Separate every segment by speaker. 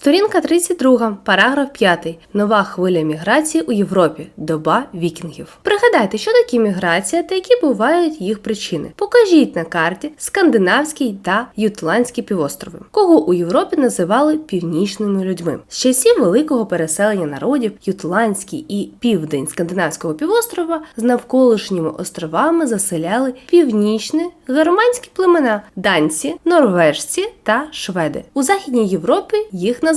Speaker 1: Сторінка 32, параграф 5. Нова хвиля міграції у Європі. Доба вікінгів. Пригадайте, що таке міграція та які бувають їх причини. Покажіть на карті скандинавський та ютландські півострови, кого у Європі називали північними людьми. З часів великого переселення народів Ютландський і південь скандинавського півострова з навколишніми островами заселяли північні германські племена данці, норвежці та шведи. У західній Європі їх називали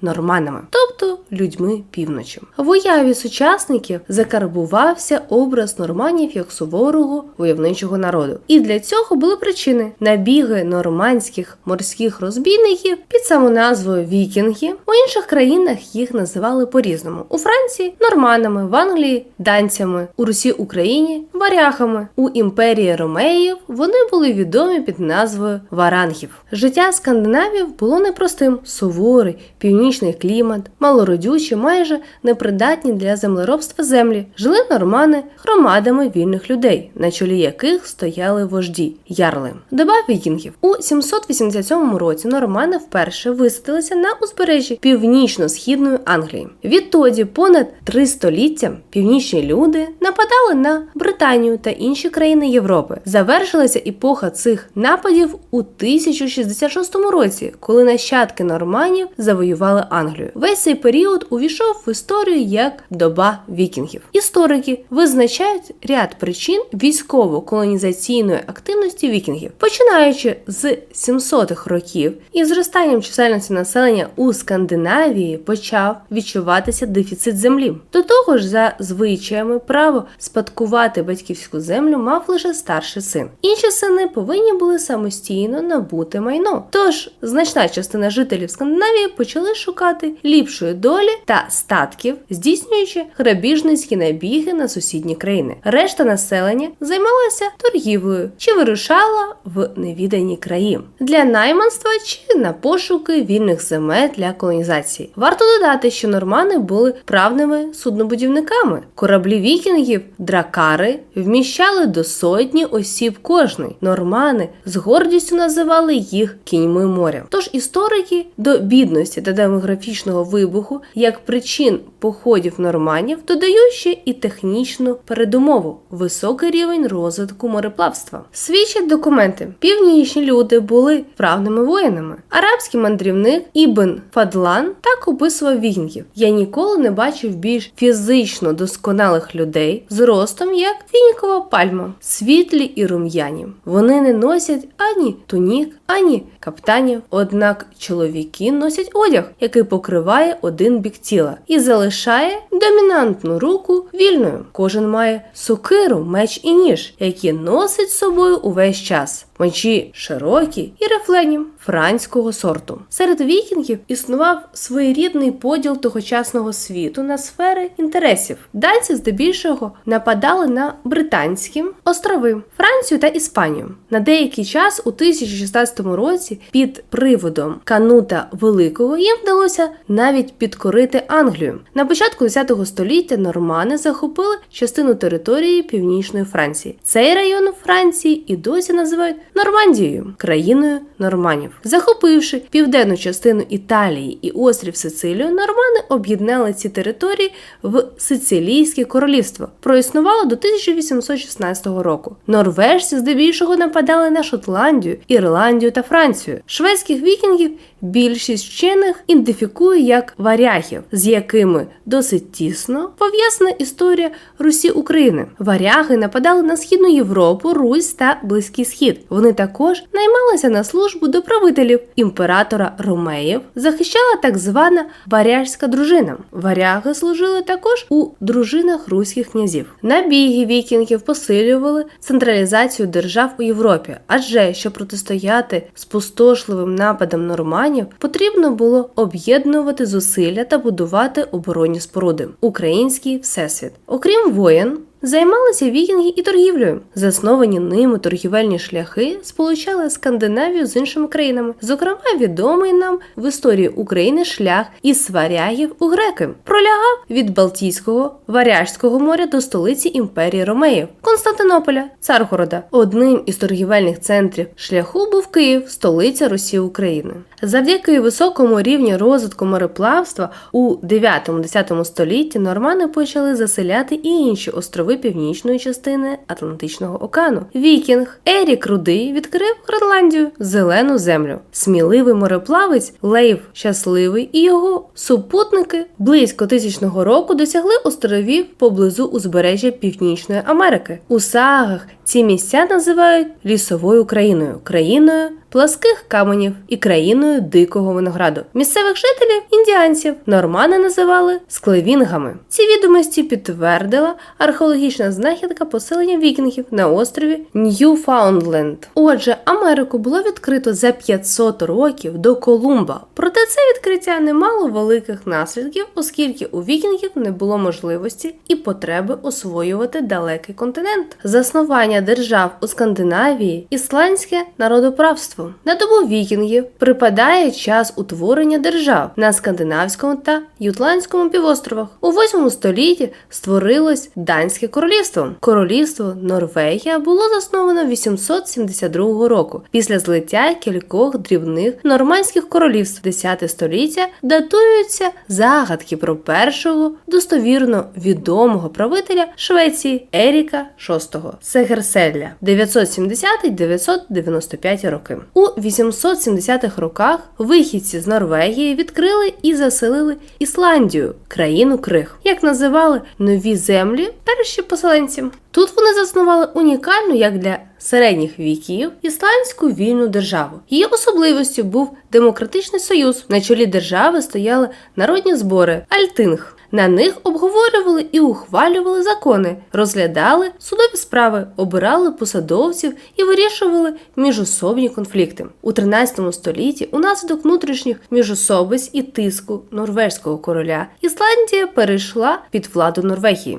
Speaker 1: норманами, тобто людьми півночі. В уяві сучасників закарбувався образ норманів як суворого войовничого народу. І для цього були причини набіги нормандських морських розбійників під самоназвою вікінги. У інших країнах їх називали по-різному. У Франції норманами, в Англії данцями, у Русі Україні варягами. У імперії Ромеїв вони були відомі під назвою варангів. Життя скандинавів було непростим: суворий, північний клімат, малородючі, майже непридатні для землеробства землі. Жили нормани громадами вільних людей, на чолі яких стояли вожді ярли. Доба вікінгів у 787 році нормани вперше висадилися на узбережжі північно-східної Англії. Відтоді понад три століття північні люди нападали на Британію та інші країни Європи. Завершилася епоха цих нападів у 1066 році, коли нащадки норманів завоювали Англію. Весь цей період увійшов в історію як доба вікінгів. Історики визначають ряд причин військово-колонізаційної активності вікінгів, починаючи з 700-х років і зростанням чисельності населення у Скандинавії почав відчуватися дефіцит землі. До того ж, за звичаями право спадкувати батьківську землю мав лише старший син. Інші сини повинні були самостійно набути майно. Тож значна частина жителів Скандинавії почали шукати ліпшої долі та статків, здійснюючи грабіжницькі набіги на сусідні країни. Решта населення займалася торгівлею чи вирушала в невідані краї для найманства чи на пошуки вільних земель для колонізації. Варто додати, що нормани були правними суднобудівниками. Кораблі вікінгів, дракари вміщали до сотні осіб кожний. Нормани з гордістю називали їх кіньми моря. Тож історики до бідності та демографічного вибуху як причин походів норманів додають ще і технічну передумову високий рівень розвитку мореплавства. Свідчать документи: північні люди були вправними воїнами. Арабський мандрівник Ібн Фадлан так описував вікінгів. Я ніколи не бачив більш фізично досконалих людей з ростом, як фінікова пальма, світлі і рум'яні. Вони не носять ані тунік, ані каптанів. Однак чоловіки носять одяг, який покриває один бік тіла і залишає домінантну руку вільною. Кожен має сокиру, меч і ніж, які носить з собою увесь час. Мечі широкі і рефлені франського сорту. Серед вікінгів існував своєрідний поділ тогочасного світу на сфери інтересів. Данці здебільшого нападали на британські острови, Францію та Іспанію. На деякий час у 1016 році під приводом Канута Великого їм вдалося навіть підкорити Англію. На початку 10 століття нормани захопили частину території північної Франції. Цей район Франції і досі називають Нормандією, країною норманів. Захопивши південну частину Італії і острів Сицилію, нормани об'єднали ці території в Сицилійське королівство. Проіснувало до 1816 року. Норвежці здебільшого нападали на Шотландію, Ірландію та Францію. Шведських вікінгів більшість вчених ідентифікує як варягів, з якими досить тісно пов'язана історія Русі України. Варяги нападали на східну Європу, Русь та Близький Схід. Вони також наймалися на службу до правителів імператора Ромеїв, захищала так звана варяжська дружина. Варяги служили також у дружинах руських князів. Набіги вікінгів посилювали централізацію держав у Європі, адже щоб протистояти спустошливим нападам норманів, потрібно було об'єднувати зусилля та будувати оборонні споруди. Український всесвіт. Окрім воєн, Займалися вікінги і торгівлею. Засновані ними торгівельні шляхи сполучали Скандинавію з іншими країнами. Зокрема, відомий нам в історії України шлях із сварягів у греки пролягав від Балтійського Варяжського моря до столиці імперії Ромеїв Константинополя, Царгорода. Одним із торгівельних центрів шляху був Київ, столиця Росії України. Завдяки високому рівню розвитку мореплавства у 9-10 столітті нормани почали заселяти і інші острови північної частини Атлантичного океану. Вікінг Ерік Рудий відкрив Гренландію, зелену землю. Сміливий мореплавець Лейв Щасливий і його супутники близько тисячного року досягли островів поблизу узбережжя Північної Америки. У сагах ці місця називають лісовою країною, країною пласких каменів і країною дикого винограду. Місцевих жителів індіанців нормани називали склевінгами. Ці відомості підтвердила археологічна знахідка поселення вікінгів на острові Ньюфаундленд. Отже, Америку було відкрито за 500 років до Колумба. Проте це відкриття не мало великих наслідків, оскільки у вікінгів не було можливості і потреби освоювати далекий континент. Заснування держав у Скандинавії ісландське народоправство. На добу вікінгів припадає час утворення держав на скандинавському та ютландському півостровах. У 8 столітті створилось Данське королівство. Королівство Норвегія було засновано 872 року після злиття кількох дрібних нормандських королівств. 10 століття датуються загадки про першого достовірно відомого правителя Швеції Еріка VI Сегерселя 970-995 роки. У 870-х роках вихідці з Норвегії відкрили і заселили Ісландію, країну крих, як називали нові землі перші поселенці. Тут вони заснували унікальну як для середніх віків ісландську вільну державу. Її особливістю був демократичний союз. На чолі держави стояли народні збори Альтинг. На них обговорювали і ухвалювали закони, розглядали судові справи, обирали посадовців і вирішували міжособні конфлікти. У 13 столітті, унаслідок внутрішніх міжособиць і тиску норвезького короля, Ісландія перейшла під владу Норвегії.